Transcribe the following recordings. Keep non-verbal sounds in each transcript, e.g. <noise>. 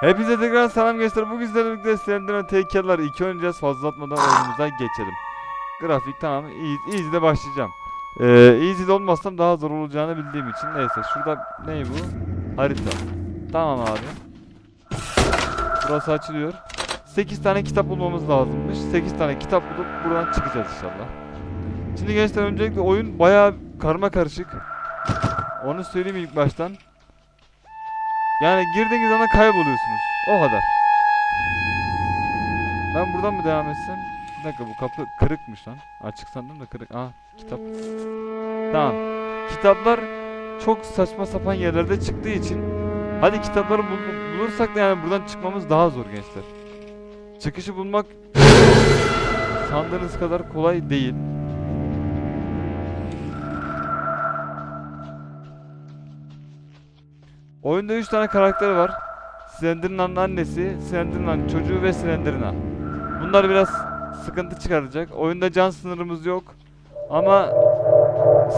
Hepinize tekrar selam gençler. Bugün sizlerle birlikte Slenderman Taker'lar 2 oynayacağız. Fazla atmadan oyunumuza geçelim. Grafik tamam. Easy, easy'de başlayacağım. Ee, easy'de olmazsam daha zor olacağını bildiğim için. Neyse şurada ne bu? Harita. Tamam abi. Burası açılıyor. 8 tane kitap bulmamız lazımmış. 8 tane kitap bulup buradan çıkacağız inşallah. Şimdi gençler öncelikle oyun bayağı karma karışık. Onu söyleyeyim ilk baştan. Yani girdiğiniz anda kayboluyorsunuz. O kadar. Ben buradan mı devam etsem? Bir dakika bu kapı kırıkmış lan. Açık sandım da kırık. Aa kitap. Tamam. Kitaplar çok saçma sapan yerlerde çıktığı için hadi kitapları bul- bulursak da yani buradan çıkmamız daha zor gençler. Çıkışı bulmak sandığınız kadar kolay değil. Oyunda 3 tane karakter var. Slenderman'ın annesi, Slenderman çocuğu ve Slenderman. Bunlar biraz sıkıntı çıkaracak. Oyunda can sınırımız yok. Ama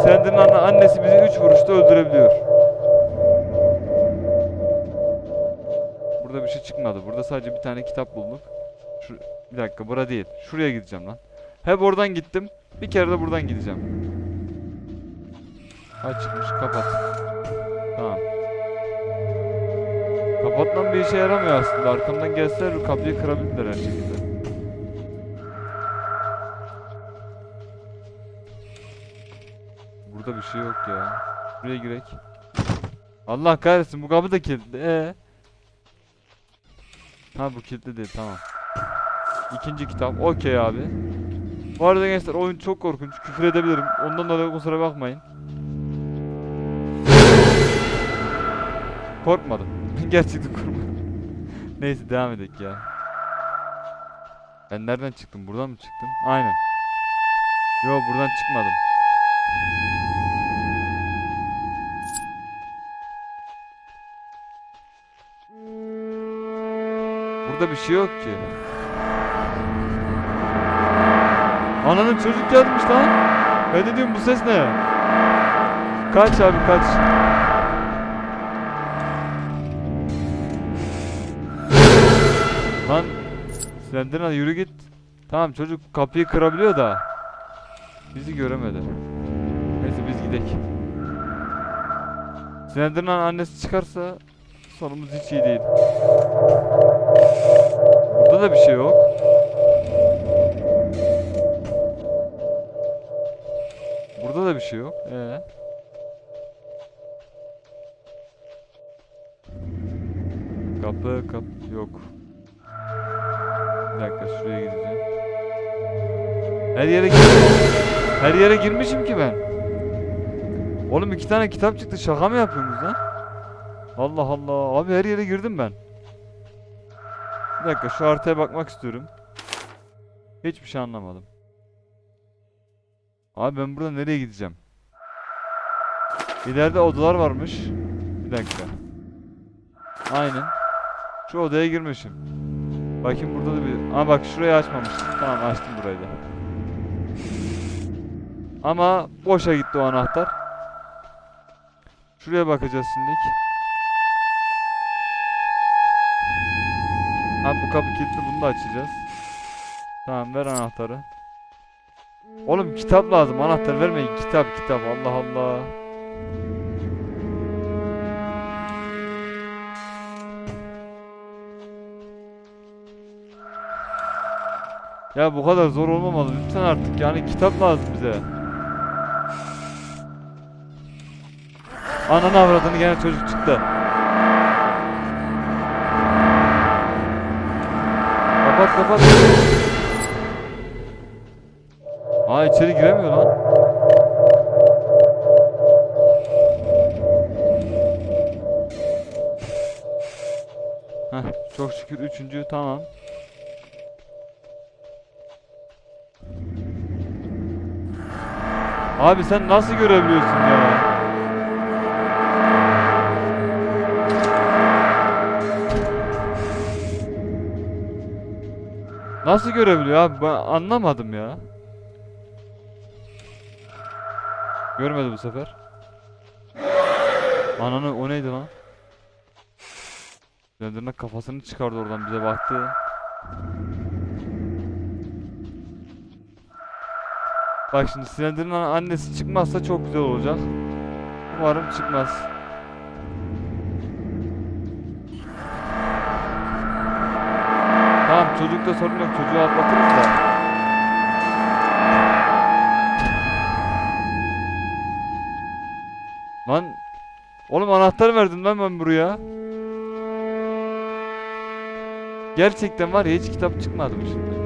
Slenderman'ın annesi bizi 3 vuruşta öldürebiliyor. Burada bir şey çıkmadı. Burada sadece bir tane kitap bulduk. Şu, bir dakika bura değil. Şuraya gideceğim lan. Hep oradan gittim. Bir kere de buradan gideceğim. Açıkmış. Kapat. Kapatmam bir işe yaramıyor aslında. Arkamdan gelseler kapıyı kırabilirler her şekilde. Burada bir şey yok ya. Buraya girek. Allah kahretsin bu kapı da kilitli. Ee? Ha bu kilitli değil tamam. İkinci kitap. Okey abi. Bu arada gençler oyun çok korkunç. Küfür edebilirim. Ondan dolayı kusura bakmayın. Korkmadım. <laughs> Gerçekten korkmadım. <laughs> Neyse devam edelim ya. Ben nereden çıktım? Buradan mı çıktım? Aynen. Yo buradan çıkmadım. Burada bir şey yok ki. Ananın çocuk gelmiş lan. Ben de diyorum bu ses ne? Kaç abi kaç. Lan Slenderman yürü git. Tamam çocuk kapıyı kırabiliyor da bizi göremedi. Neyse biz gidek. Slenderman annesi çıkarsa sonumuz hiç iyi değil. Burada da bir şey yok. Burada da bir şey yok. Ee. Kapı kapı yok. Her yere gir- Her yere girmişim ki ben. Oğlum iki tane kitap çıktı. Şaka mı yapıyorsunuz lan? Allah Allah. Abi her yere girdim ben. Bir dakika şu haritaya bakmak istiyorum. Hiçbir şey anlamadım. Abi ben burada nereye gideceğim? İleride odalar varmış. Bir dakika. Aynen. Şu odaya girmişim. Bakayım burada da bir... Aa bak şurayı açmamıştım. Tamam açtım burayı da. Ama boşa gitti o anahtar. Şuraya bakacağız şimdilik. Ha bu kapı kilitli bunu da açacağız. Tamam ver anahtarı. Oğlum kitap lazım anahtar vermeyin kitap kitap Allah Allah. Ya bu kadar zor olmamalı lütfen artık yani kitap lazım bize. Ananı avradını gene çocuk çıktı. Kapat kapat. Aa içeri giremiyor lan. Heh, çok şükür üçüncü tamam. Abi sen nasıl görebiliyorsun ya? Nasıl görebiliyor abi? Ben anlamadım ya. Görmedi bu sefer. Ananı o neydi lan? Slenderman kafasını çıkardı oradan bize baktı. Bak şimdi Slenderman annesi çıkmazsa çok güzel olacak. Umarım çıkmaz. Çocukta sorun yok çocuğu atlatırız da. Lan oğlum anahtar verdim lan ben buraya. Gerçekten var ya hiç kitap çıkmadı mı şimdi?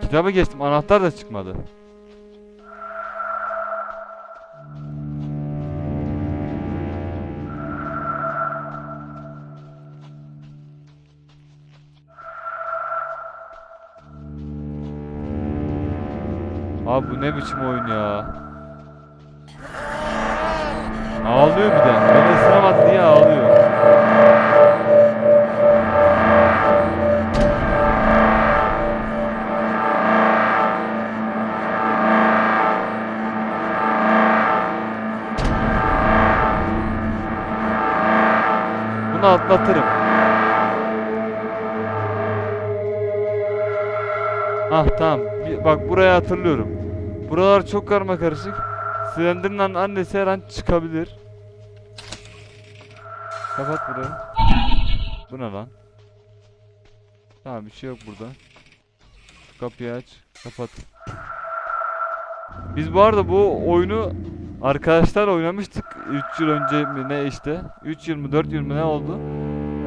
Kitaba geçtim anahtar da çıkmadı. Abi bu ne biçim oyun ya? Ağlıyor bir de. Beni ısıramadı diye ağlıyor. Bunu atlatırım. Ah tamam. Bak burayı hatırlıyorum. Buralar çok karma karışık. Slender'ın annesi her an çıkabilir. Kapat burayı. Bu ne lan? Tamam bir şey yok burada. Şu kapıyı aç. Kapat. Biz bu arada bu oyunu arkadaşlar oynamıştık 3 yıl önce mi ne işte 3 yıl mı 4 yıl mı ne oldu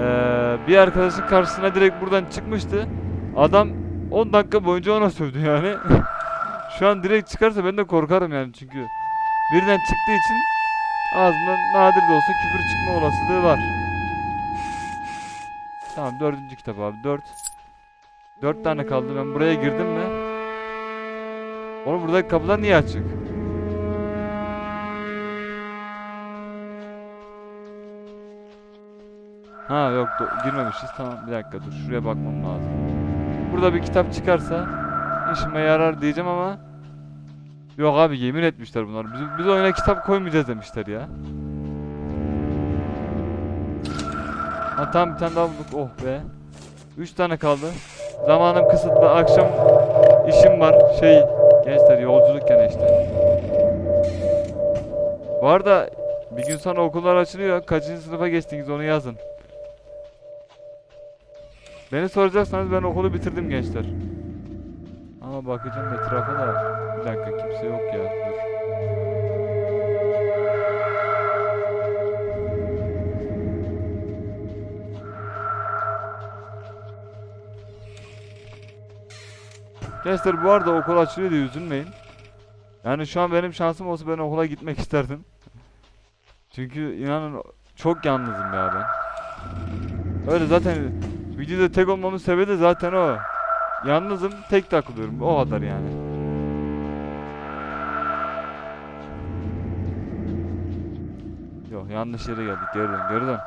Ee, bir arkadaşın karşısına direkt buradan çıkmıştı adam 10 dakika boyunca ona sövdü yani <laughs> şu an direkt çıkarsa ben de korkarım yani çünkü. Birden çıktığı için ağzımdan nadir de olsa küfür çıkma olasılığı var. Tamam dördüncü kitap abi 4 4 tane kaldı. Ben buraya girdim mi? Oğlum buradaki kapılar niye açık? Ha yok girmemişiz. Tamam bir dakika dur. Şuraya bakmam lazım. Burada bir kitap çıkarsa işime yarar diyeceğim ama Yok abi yemin etmişler bunlar. Biz, biz oyuna kitap koymayacağız demişler ya. Ha tamam bir tane daha bulduk. Oh be. 3 tane kaldı. Zamanım kısıtlı. Akşam işim var. Şey gençler yolculuk gene işte. Bu arada bir gün sonra okullar açılıyor. Kaçıncı sınıfa geçtiniz onu yazın. Beni soracaksanız ben okulu bitirdim gençler. Ama bakacağım etrafa da bir dakika kimse yok ya. Dur. Gençler bu arada okul açılıyor diye üzülmeyin. Yani şu an benim şansım olsa ben okula gitmek <laughs> isterdim. Çünkü inanın çok yalnızım ya ben. Öyle zaten videoda tek olmamın sebebi de zaten o. Yalnızım, tek takılıyorum. O kadar yani. Yok yanlış yere geldik. Geri dön.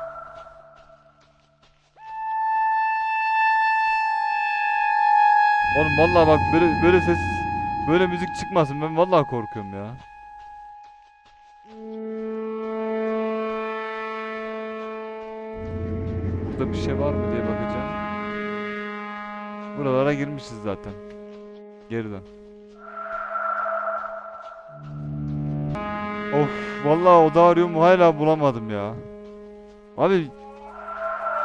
Oğlum vallahi bak böyle böyle ses böyle müzik çıkmasın. Ben vallahi korkuyorum ya. Burada bir şey var mı diye bakacağım. Buralara girmişiz zaten. Geri dön. Of vallahi oda arıyorum hala bulamadım ya. Abi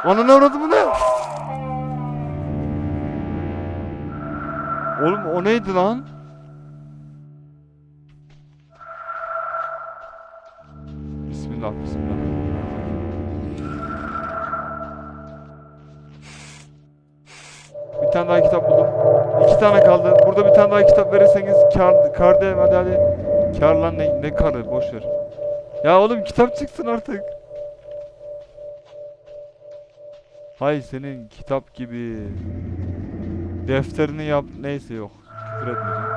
Ana ne uğradı bu ne? Oğlum o neydi lan? Bismillah bismillah. Tane daha kitap buldum. İki tane kaldı. Burada bir tane daha kitap verirseniz kar, kar değil hadi hadi. Kar lan ne, ne karı boş ver. Ya oğlum kitap çıksın artık. Hay senin kitap gibi. Defterini yap neyse yok. Küfür etmeyeceğim.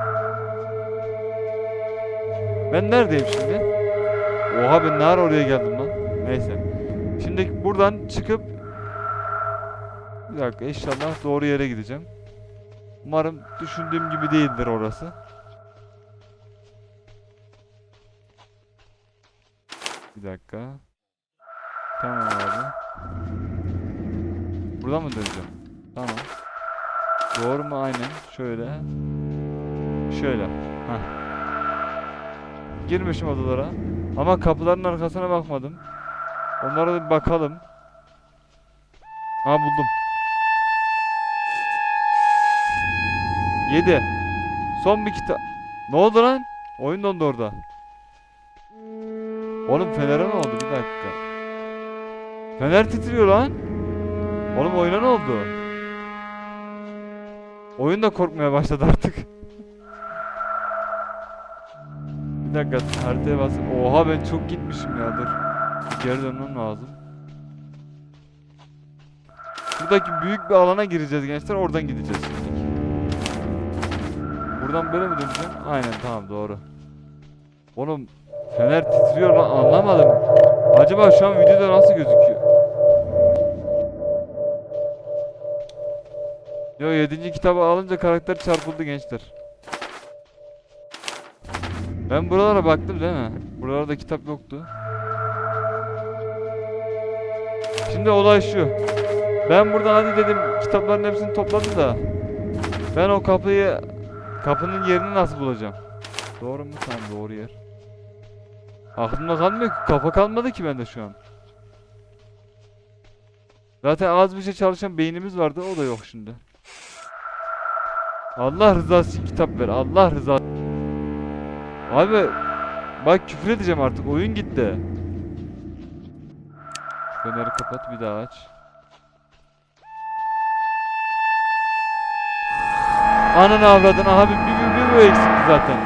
Ben neredeyim şimdi? Oha ben ne ara oraya geldim lan? Neyse. Şimdi buradan çıkıp bir dakika inşallah doğru yere gideceğim. Umarım düşündüğüm gibi değildir orası. Bir dakika. Tamam abi. Buradan mı döneceğim? Tamam. Doğru mu? Aynen. Şöyle. Şöyle. Heh. Girmişim odalara. Ama kapıların arkasına bakmadım. Onlara bir bakalım. Ha buldum. 7. Son bir kitap. Ne oldu lan? Oyun dondu orada. Oğlum Fener'e ne oldu? Bir dakika. Fener titriyor lan. Oğlum oyuna ne oldu? Oyun da korkmaya başladı artık. bir dakika haritaya bas. Oha ben çok gitmişim ya dur. Geri dönmem lazım. Buradaki büyük bir alana gireceğiz gençler. Oradan gideceğiz. Buradan böyle mi döneceğim? Aynen tamam doğru. Oğlum Fener titriyor lan anlamadım. Acaba şu an videoda nasıl gözüküyor? Yo 7. kitabı alınca karakter çarpıldı gençler. Ben buralara baktım değil mi? Buralarda kitap yoktu. Şimdi olay şu. Ben buradan hadi dedim kitapların hepsini topladım da. Ben o kapıyı kapının yerini nasıl bulacağım? Doğru mu? Tamam doğru yer. Aklımda kalmıyor ki. Kafa kalmadı ki bende şu an. Zaten az bir şey çalışan beynimiz vardı. O da yok şimdi. Allah rızası için kitap ver. Allah rızası. Abi bak küfür edeceğim artık. Oyun gitti. Feneri kapat bir daha aç. Ananı avradın. Abi bir, bir, bir, bir eksikti zaten.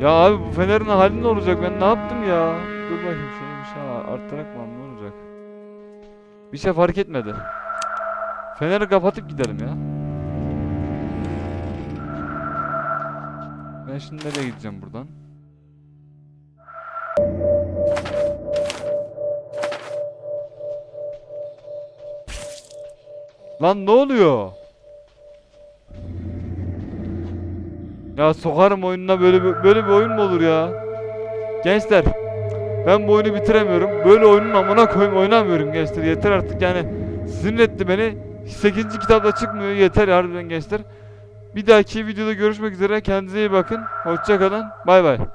Ya abi bu fenerin hali ne olacak? Ben ne yaptım ya? Dur bakayım şöyle bir şey arttırarak mı ne olacak? Bir şey fark etmedi. Feneri kapatıp gidelim ya. Ben şimdi nereye gideceğim buradan? Lan ne oluyor? Ya sokarım oyununa böyle böyle bir oyun mu olur ya? Gençler ben bu oyunu bitiremiyorum. Böyle oyunun amına koyayım oynamıyorum gençler. Yeter artık yani sinir beni. 8. kitapta çıkmıyor. Yeter harbiden gençler. Bir dahaki videoda görüşmek üzere. Kendinize iyi bakın. Hoşça kalın. Bay bay.